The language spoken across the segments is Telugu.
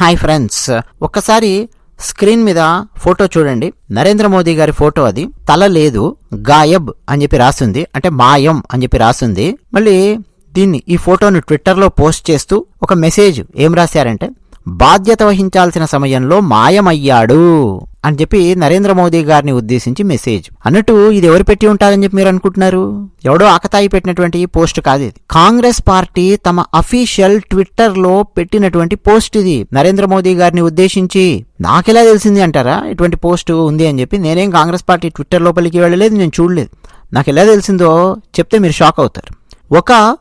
Hi friends. ఒక్కసారి స్క్రీన్ మీద ఫోటో చూడండి. నరేంద్ర మోదీ గారి ఫోటో అది. తల లేదు గాయబ్ అని చెప్పి రాసింది. అంటే మాయం అని చెప్పి రాసింది. మళ్ళీ దీన్ని ఈ ఫోటోను ట్విట్టర్లో పోస్ట్ చేస్తూ ఒక మెసేజ్ ఏం రాశారంటే బాధ్యత వహించాల్సిన సమయంలో మాయమయ్యాడు. అని చెప్పి నరేంద్ర మోదీ గారిని ఉద్దేశించి మెసేజ్. అన్నట్టు ఇది ఎవరు పెట్టి ఉంటారని చెప్పి మీరు అనుకుంటున్నారు? ఎవడో ఆకతాయి పెట్టినటువంటి పోస్ట్ కాదు ఇది. కాంగ్రెస్ పార్టీ తమ అఫీషియల్ ట్విట్టర్లో పెట్టినటువంటి పోస్ట్ ఇది. నరేంద్ర మోదీ గారిని ఉద్దేశించి నాకెలా తెలిసింది అంటారా? ఇటువంటి పోస్ట్ ఉంది అని చెప్పి నేనేం కాంగ్రెస్ పార్టీ ట్విట్టర్ లోపలికి వెళ్ళలేదు నేను చూడలేదు. నాకు ఎలా తెలిసిందో చెప్తే మీరు షాక్ అవుతారు. ఒక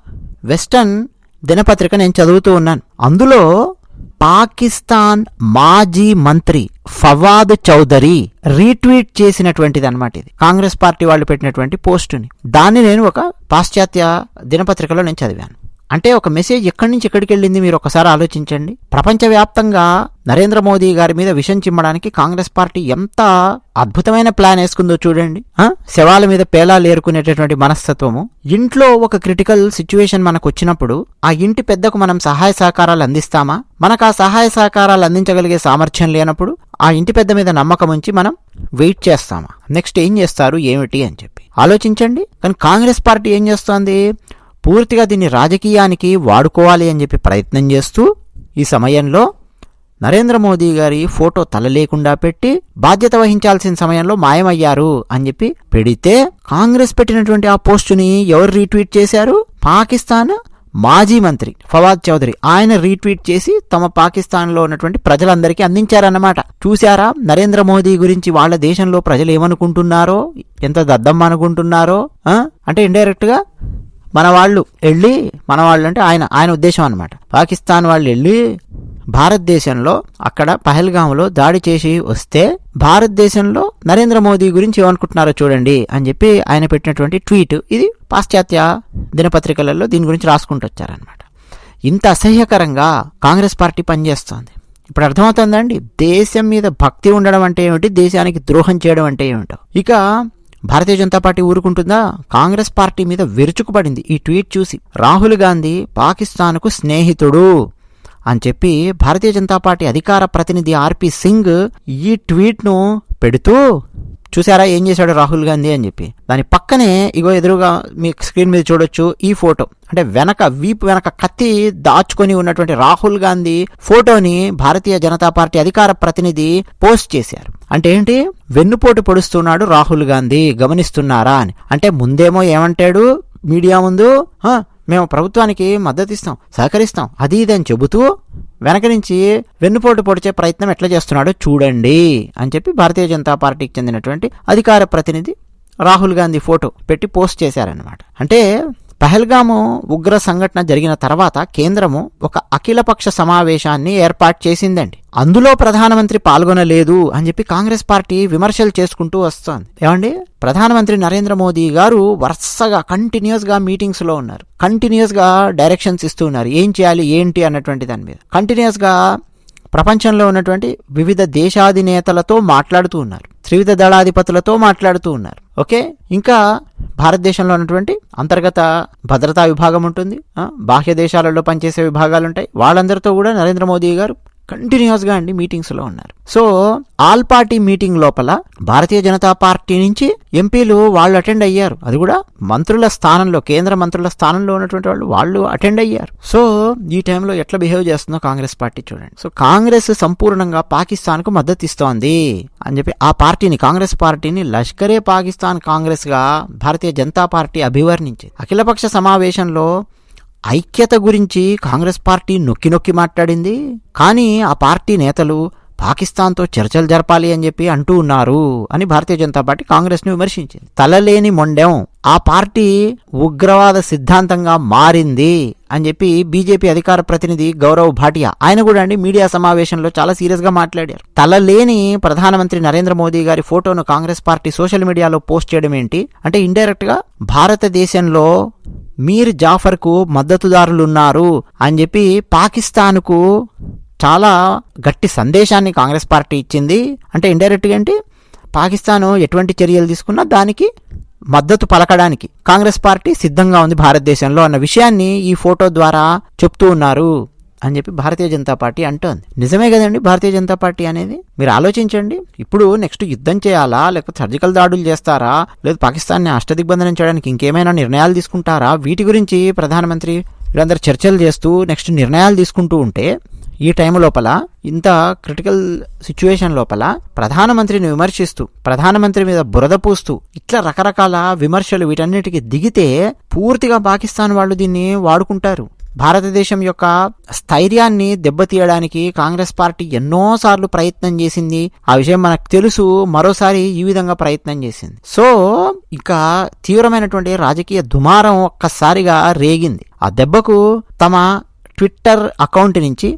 వెస్టర్న్ దినపత్రిక నేను చదువుతూ ఉన్నాను. అందులో పాకిస్తాన్ మాజీ మంత్రి ఫవాద్ చౌదరి రీట్వీట్ చేసినటువంటిది అనమాట ఇది. కాంగ్రెస్ పార్టీ వాళ్ళు పెట్టినటువంటి పోస్టుని. దాన్ని నేను ఒక పాశ్చాత్య దినపత్రికలో నేను చదివాను. అంటే ఒక మెసేజ్ ఎక్కడి నుంచి ఎక్కడికి వెళ్ళింది మీరు ఒకసారి ఆలోచించండి. ప్రపంచవ్యాప్తంగా నరేంద్ర మోదీ గారి మీద విషం చిమ్మడానికి కాంగ్రెస్ పార్టీ ఎంత అద్భుతమైన ప్లాన్ వేసుకుందో చూడండి. శవాల మీద పేలాలు ఏరుకునేటటువంటి మనస్తత్వము. ఇంట్లో ఒక క్రిటికల్ సిచ్యువేషన్ మనకు వచ్చినప్పుడు ఆ ఇంటి పెద్దకు మనం సహాయ సహకారాలు అందిస్తామా? మనకు ఆ సహాయ సహకారాలు అందించగలిగే సామర్థ్యం లేనప్పుడు ఆ ఇంటి పెద్ద మీద నమ్మకం ఉంచి మనం వెయిట్ చేస్తామా? నెక్స్ట్ ఏం చేస్తారు? ఏమిటి? అని చెప్పి. ఆలోచించండి. కానీ కాంగ్రెస్ పార్టీ ఏం చేస్తోంది? పూర్తిగా దీన్ని రాజకీయానికి వాడుకోవాలి అని చెప్పి ప్రయత్నం చేస్తూ ఈ సమయంలో నరేంద్ర మోదీ గారి ఫోటో తల లేకుండా పెట్టి బాధ్యత వహించాల్సిన సమయంలో మాయమయ్యారు అని చెప్పి పెడితే కాంగ్రెస్ పెట్టినటువంటి ఆ పోస్టుని ఎవరు రీట్వీట్ చేశారు? పాకిస్తాన్ మాజీ మంత్రి ఫవాద్ చౌదరి. ఆయన రీట్వీట్ చేసి తమ పాకిస్తాన్లో ఉన్నటువంటి ప్రజలందరికీ అందించారన్నమాట. చూశారా? నరేంద్ర మోదీ గురించి వాళ్ళ దేశంలో ప్రజలు ఏమనుకుంటున్నారో? ఎంత దద్దమ్మ అనుకుంటున్నారో? అంటే ఇండైరెక్ట్గా మన వాళ్ళు వెళ్ళి మన వాళ్ళు అంటే ఆయన ఆయన ఉద్దేశం అనమాట పాకిస్తాన్ వాళ్ళు వెళ్ళి భారతదేశంలో అక్కడ పహల్గాంలో దాడి చేసి వస్తే భారతదేశంలో నరేంద్ర మోదీ గురించి ఏమనుకుంటున్నారో చూడండి అని చెప్పి ఆయన పెట్టినటువంటి ట్వీట్. ఇది పాశ్చాత్య దినపత్రికలలో దీని గురించి రాసుకుంటూ వచ్చారనమాట ఇంత అసహ్యకరంగా కాంగ్రెస్ పార్టీ పనిచేస్తోంది. ఇప్పుడు అర్థమవుతుందండి దేశం మీద భక్తి ఉండడం అంటే ఏమిటి దేశానికి ద్రోహం చేయడం అంటే ఏమిటో. ఇక భారతీయ జనతా పార్టీ ఊరుకుంటుందా? కాంగ్రెస్ పార్టీ మీద విరుచుకుపడింది. ఈ ట్వీట్ చూసి రాహుల్ గాంధీ పాకిస్తాన్కు స్నేహితుడు అని చెప్పి భారతీయ జనతా పార్టీ అధికార ప్రతినిధి ఆర్పి సింగ్ ఈ ట్వీట్ను పెడుతూ చూసారా ఏం చేశాడు రాహుల్ గాంధీ అని చెప్పి? దాని పక్కనే ఇగో ఎదురుగా మీ స్క్రీన్ మీద చూడొచ్చు ఈ ఫోటో. అంటే వెనక వీపు వెనక కత్తి దాచుకొని ఉన్నటువంటి రాహుల్ గాంధీ ఫోటోని భారతీయ జనతా పార్టీ అధికార ప్రతినిధి పోస్ట్ చేశారు. అంటే ఏంటి? వెన్నుపోటు పొడుస్తున్నాడు రాహుల్ గాంధీ. గమనిస్తున్నారా అని. అంటే ముందేమో ఏమంటాడు? మీడియా ముందు మేము ప్రభుత్వానికి మద్దతు ఇస్తాం సహకరిస్తాం అది ఇది అని చెబుతూ వెనక నుంచి వెన్నుపోటు పొడిచే ప్రయత్నం ఎట్లా చేస్తున్నాడో చూడండి అని చెప్పి భారతీయ జనతా పార్టీకి చెందినటువంటి అధికార ప్రతినిధి రాహుల్ గాంధీ ఫోటో పెట్టి పోస్ట్ చేశారనమాట అంటే పహల్గాము ఉగ్ర సంఘటన జరిగిన తర్వాత కేంద్రము ఒక అఖిలపక్ష సమావేశాన్ని ఏర్పాటు చేసిందండి. అందులో ప్రధానమంత్రి పాల్గొనలేదు అని చెప్పి కాంగ్రెస్ పార్టీ విమర్శలు చేసుకుంటూ వస్తోంది. ఏమండి? ప్రధానమంత్రి నరేంద్ర మోదీ గారు వరుసగా కంటిన్యూస్గా మీటింగ్స్లో ఉన్నారు. కంటిన్యూస్గా డైరెక్షన్స్ ఇస్తూ ఉన్నారు. ఏం చేయాలి ఏంటి అన్నటువంటి దాని మీద. కంటిన్యూస్గా ప్రపంచంలో ఉన్నటువంటి వివిధ దేశాధినేతలతో మాట్లాడుతూ ఉన్నారు. త్రివిధ దళాధిపతులతో మాట్లాడుతూ ఉన్నారు. ఓకే? ఇంకా భారతదేశంలో ఉన్నటువంటి అంతర్గత భద్రతా విభాగం ఉంటుంది. బాహ్య దేశాలలో పనిచేసే విభాగాలు ఉంటాయి. వాళ్ళందరితో కూడా నరేంద్ర మోదీ గారు కంటిన్యూస్గా అండి మీటింగ్స్లో ఉన్నారు. సో ఆల్ పార్టీ మీటింగ్ లోపల భారతీయ జనతా పార్టీ నుంచి ఎంపీలు వాళ్ళు అటెండ్ అయ్యారు. అది కూడా మంత్రుల స్థానంలో కేంద్ర మంత్రుల స్థానంలో ఉన్నటువంటి వాళ్ళు వాళ్ళు అటెండ్ అయ్యారు. సో ఈ టైంలో ఎట్లా బిహేవ్ చేస్తుందో కాంగ్రెస్ పార్టీ చూడండి. సో కాంగ్రెస్ సంపూర్ణంగా పాకిస్తాన్కు మద్దతు ఇస్తోంది అని చెప్పి ఆ పార్టీని కాంగ్రెస్ పార్టీని లష్కరే పాకిస్తాన్ కాంగ్రెస్గా భారతీయ జనతా పార్టీ అభివర్ణించింది. అఖిలపక్ష సమావేశంలో ఐక్యత గురించి కాంగ్రెస్ పార్టీ నొక్కి నొక్కి మాట్లాడింది. కానీ ఆ పార్టీ నేతలు పాకిస్తాన్తో చర్చలు జరపాలి అని చెప్పి అంటూ ఉన్నారు అని భారతీయ జనతా పార్టీ కాంగ్రెస్ను విమర్శించింది. తలలేని మొండెం. ఆ పార్టీ ఉగ్రవాద సిద్ధాంతంగా మారింది అని చెప్పి బీజేపీ అధికార ప్రతినిధి గౌరవ్ భాటియా ఆయన కూడా అండి మీడియా సమావేశంలో చాలా సీరియస్గా మాట్లాడారు. తలలేని ప్రధానమంత్రి నరేంద్ర మోదీ గారి ఫోటోను కాంగ్రెస్ పార్టీ సోషల్ మీడియాలో పోస్ట్ చేయడం ఏంటి? అంటే ఇండైరెక్ట్గా భారతదేశంలో మీర్ జాఫర్కు మద్దతుదారులున్నారు అని చెప్పి పాకిస్తాన్కు చాలా గట్టి సందేశాన్ని కాంగ్రెస్ పార్టీ ఇచ్చింది. అంటే ఇండైరెక్ట్గా ఏంటి? పాకిస్తాన్ ఎటువంటి చర్యలు తీసుకున్నా దానికి మద్దతు పలకడానికి కాంగ్రెస్ పార్టీ సిద్ధంగా ఉంది భారతదేశంలో అన్న విషయాన్ని ఈ ఫోటో ద్వారా చెప్తూ ఉన్నారు. అని చెప్పి భారతీయ జనతా పార్టీ అంటోంది. నిజమే కదండి భారతీయ జనతా పార్టీ అనేది? మీరు ఆలోచించండి. ఇప్పుడు నెక్స్ట్ యుద్ధం చేయాలా? లేకపోతే సర్జికల్ దాడులు చేస్తారా? లేదు పాకిస్తాన్ని అష్టదిగ్బంధనం చేయడానికి ఇంకేమైనా నిర్ణయాలు తీసుకుంటారా? వీటి గురించి ప్రధానమంత్రి వీళ్ళందరూ చర్చలు చేస్తూ నెక్స్ట్ నిర్ణయాలు తీసుకుంటూ ఉంటే ఈ టైం లోపల ఇంత క్రిటికల్ సిచ్యువేషన్ లోపల ప్రధానమంత్రిని విమర్శిస్తూ ప్రధానమంత్రి మీద బురద పూస్తూ ఇట్లా రకరకాల విమర్శలు వీటన్నిటికీ దిగితే పూర్తిగా పాకిస్తాన్ వాళ్ళు దీన్ని వాడుకుంటారు. భారతదేశం యొక్క స్థైర్యాన్ని దెబ్బతీయడానికి కాంగ్రెస్ పార్టీ ఎన్నోసార్లు ప్రయత్నం చేసింది. ఆ విషయం మనకు తెలుసు. మరోసారి ఈ విధంగా ప్రయత్నం చేసింది. సో ఇక తీవ్రమైనటువంటి రాజకీయ దుమారం ఒక్కసారిగా రేగింది. ఆ దెబ్బకు తమ ట్విట్టర్ అకౌంట్ నుంచి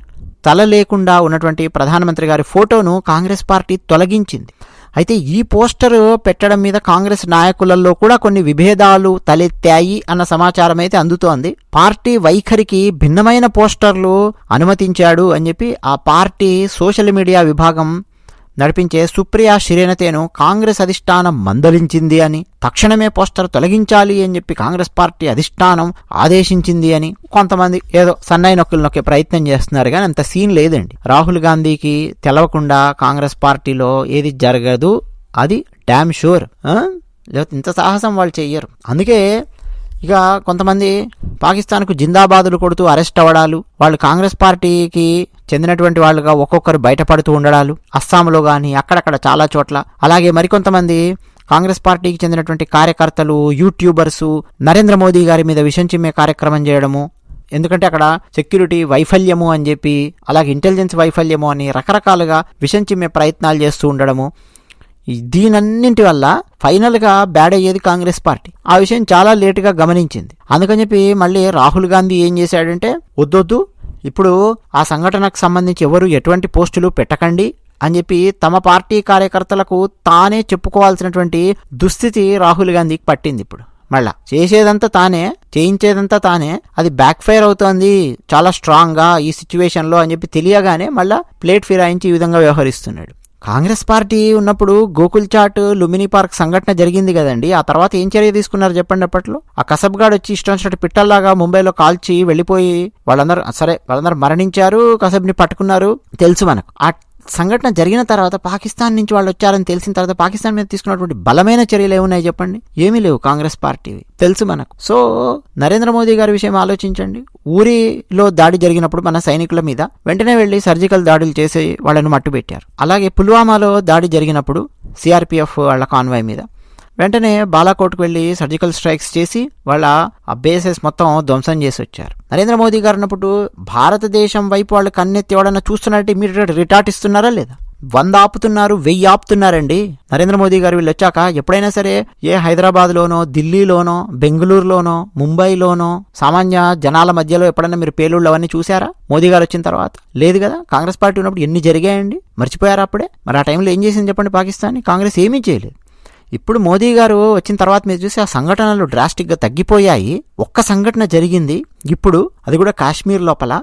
తల లేకుండా ఉన్నటువంటి ప్రధానమంత్రి గారి ఫోటోను కాంగ్రెస్ పార్టీ తొలగించింది. అయితే ఈ పోస్టర్ పెట్టడం మీద కాంగ్రెస్ నాయకులలో కూడా కొన్ని విభేదాలు తలెత్తాయి అన్న సమాచారం అయితే అందుతోంది. పార్టీ వైఖరికి భిన్నమైన పోస్టర్లు అనుమతించాడు అని చెప్పి ఆ పార్టీ సోషల్ మీడియా విభాగం నడిపించే సుప్రియా శిరేనతేను కాంగ్రెస్ అధిష్టానం మందలించింది అని తక్షణమే పోస్టర్ తొలగించాలి అని చెప్పి కాంగ్రెస్ పార్టీ అధిష్టానం ఆదేశించింది అని కొంతమంది ఏదో సన్నాయి నొక్కులు నొక్కే ప్రయత్నం చేస్తున్నారు కానీ అంత సీన్ లేదండి. రాహుల్ గాంధీకి తెలవకుండా కాంగ్రెస్ పార్టీలో ఏది జరగదు అది డ్యామ్ షూర్. లేకపోతే ఇంత సాహసం వాళ్ళు చెయ్యరు. అందుకే ఇక కొంతమంది పాకిస్తాన్కు జిందాబాదులు కొడుతూ అరెస్ట్ అవ్వడాలు వాళ్ళు కాంగ్రెస్ పార్టీకి చెందినటువంటి వాళ్ళుగా ఒక్కొక్కరు బయటపడుతూ ఉండడాలు అస్సాంలో కానీ అక్కడక్కడ చాలా చోట్ల. అలాగే మరికొంతమంది కాంగ్రెస్ పార్టీకి చెందినటువంటి కార్యకర్తలు యూట్యూబర్సు నరేంద్ర మోదీ గారి మీద విషం చిమ్మే కార్యక్రమం చేయడము ఎందుకంటే అక్కడ సెక్యూరిటీ వైఫల్యము అని చెప్పి అలాగే ఇంటెలిజెన్స్ వైఫల్యము అని రకరకాలుగా విషం చిమ్మే ప్రయత్నాలు చేస్తూ ఉండడము దీనన్నింటి వల్ల ఫైనల్గా బ్యాడ్ అయ్యేది కాంగ్రెస్ పార్టీ. ఆ విషయం చాలా లేటుగా గమనించింది. అందుకని చెప్పి మళ్ళీ రాహుల్ గాంధీ ఏం చేశాడంటే వద్దొద్దు ఇప్పుడు ఆ సంఘటనకు సంబంధించి ఎవరు ఎటువంటి పోస్టులు పెట్టకండి అని చెప్పి తమ పార్టీ కార్యకర్తలకు తానే చెప్పుకోవాల్సినటువంటి దుస్థితి రాహుల్ గాంధీకి పట్టింది ఇప్పుడు. మళ్ళా చేసేదంతా తానే చేయించేదంతా తానే అది బ్యాక్ ఫైర్ అవుతోంది చాలా స్ట్రాంగ్గా ఈ సిచ్యువేషన్లో అని చెప్పి తెలియగానే మళ్ళా ప్లేట్ ఫిరాయించి ఈ విధంగా వ్యవహరిస్తున్నాడు. కాంగ్రెస్ పార్టీ ఉన్నప్పుడు గోకుల్ చాట్ లుమిని పార్క్ సంఘటన జరిగింది కదండి. ఆ తర్వాత ఏం చర్య తీసుకున్నారు చెప్పండి అప్పట్లో? ఆ కసబ్గాడ్ వచ్చి ఇష్టం వచ్చినట్టు పిట్టల్లాగా ముంబైలో కాల్చి వెళ్ళిపోయి వాళ్ళందరూ సరే వాళ్ళందరూ మరణించారు కసబ్ని పట్టుకున్నారు. తెలుసు మనకు. ఆ సంఘటన జరిగిన తర్వాత పాకిస్తాన్ నుంచి వాళ్ళు వచ్చారని తెలిసిన తర్వాత పాకిస్తాన్ మీద తీసుకున్నటువంటి బలమైన చర్యలు ఏమున్నాయి చెప్పండి? ఏమీ లేవు కాంగ్రెస్ పార్టీవి. తెలుసు మనకు. సో నరేంద్ర మోదీ గారి విషయం ఆలోచించండి. ఊరిలో దాడి జరిగినప్పుడు మన సైనికుల మీద వెంటనే వెళ్ళి సర్జికల్ దాడులు చేసి వాళ్ళను మట్టుబెట్టారు. అలాగే పుల్వామాలో దాడి జరిగినప్పుడు సిఆర్పిఎఫ్ వాళ్ళ కాన్వాయ్ మీద వెంటనే బాలాకోట్కు వెళ్ళి సర్జికల్ స్ట్రైక్స్ చేసి వాళ్ళ ఆ బేసెస్ మొత్తం ధ్వంసం చేసి వచ్చారు. నరేంద్ర మోదీ గారు అన్నప్పుడు భారతదేశం వైపు వాళ్ళు కన్నెత్తి ఎవడన్నా చూస్తున్నారంటే మీరు రిటార్ట్ ఇస్తున్నారా లేదా? వంద ఆపుతున్నారు వెయ్యి ఆపుతున్నారండి. నరేంద్ర మోదీ గారు వీళ్ళు వచ్చాక ఎప్పుడైనా సరే ఏ హైదరాబాద్లోనో ఢిల్లీలోనో బెంగళూరులోనో ముంబైలోనో సామాన్య జనాల మధ్యలో ఎప్పుడైనా మీరు పేలుళ్ళు అవన్నీ చూసారా మోదీ గారు వచ్చిన తర్వాత? లేదు కదా? కాంగ్రెస్ పార్టీ ఉన్నప్పుడు ఎన్ని జరిగాయండి? మర్చిపోయారా అప్పుడే? మరి ఆ టైంలో ఏం చేసింది చెప్పండి పాకిస్తాన్ కాంగ్రెస్ ఏమీ చేయలేదు. ఇప్పుడు మోదీ గారు వచ్చిన తర్వాత మీరు చూసి ఆ సంఘటనలు డ్రాస్టిక్గా తగ్గిపోయాయి. ఒక్క సంఘటన జరిగింది. ఇప్పుడు అది కూడా కాశ్మీర్ లోపల.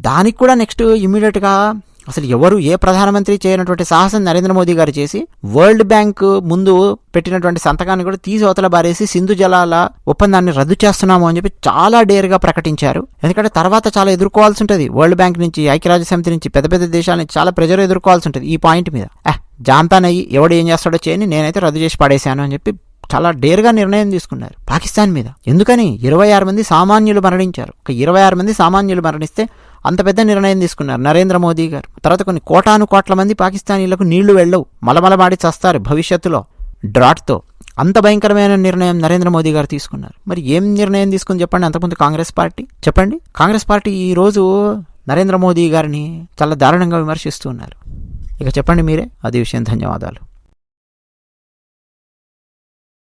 దానికి కూడా నెక్స్ట్ ఇమీడియట్గా అసలు ఎవరు ఏ ప్రధానమంత్రి చేయనటువంటి సాహసం నరేంద్ర మోదీ గారు చేసి వరల్డ్ బ్యాంక్ ముందు పెట్టినటువంటి సంతకాన్ని కూడా తీసి అవతల బారేసి సింధు జలాల ఒప్పందాన్ని రద్దు చేస్తున్నాము అని చెప్పి చాలా డేర్గా ప్రకటించారు. ఎందుకంటే తర్వాత చాలా ఎదుర్కోవాల్సి ఉంటుంది. వరల్డ్ బ్యాంక్ నుంచి ఐక్యరాజ్య సమితి నుంచి పెద్ద పెద్ద దేశాల నుంచి చాలా ప్రెజర్ ఎదుర్కోవాల్సి ఉంటుంది ఈ పాయింట్ మీద. జాంతానయ్యి ఎవడు ఏం చేస్తాడో చేయని నేనైతే రద్దు చేసి పడేశాను అని చెప్పి చాలా డేర్గా నిర్ణయం తీసుకున్నారు పాకిస్తాన్ మీద. ఎందుకని? ఇరవై ఆరు మంది సామాన్యులు మరణించారు. ఒక ఇరవై ఆరు మంది సామాన్యులు మరణిస్తే అంత పెద్ద నిర్ణయం తీసుకున్నారు నరేంద్ర మోదీ గారు. తర్వాత కొన్ని కోటాను కోట్ల మంది పాకిస్తానీలకు నీళ్ళు వెళ్ళవు. మలమలమాడి చస్తారు భవిష్యత్తులో డ్రాట్తో. అంత భయంకరమైన నిర్ణయం నరేంద్ర మోదీ గారు తీసుకున్నారు. మరి ఏం నిర్ణయం తీసుకుని చెప్పండి అంతకుముందు కాంగ్రెస్ పార్టీ? చెప్పండి. కాంగ్రెస్ పార్టీ ఈ రోజు నరేంద్ర మోదీ గారిని చాలా దారుణంగా విమర్శిస్తూ ఉన్నారు. ఇక చెప్పండి మీరే. అది విషయం. ధన్యవాదాలు.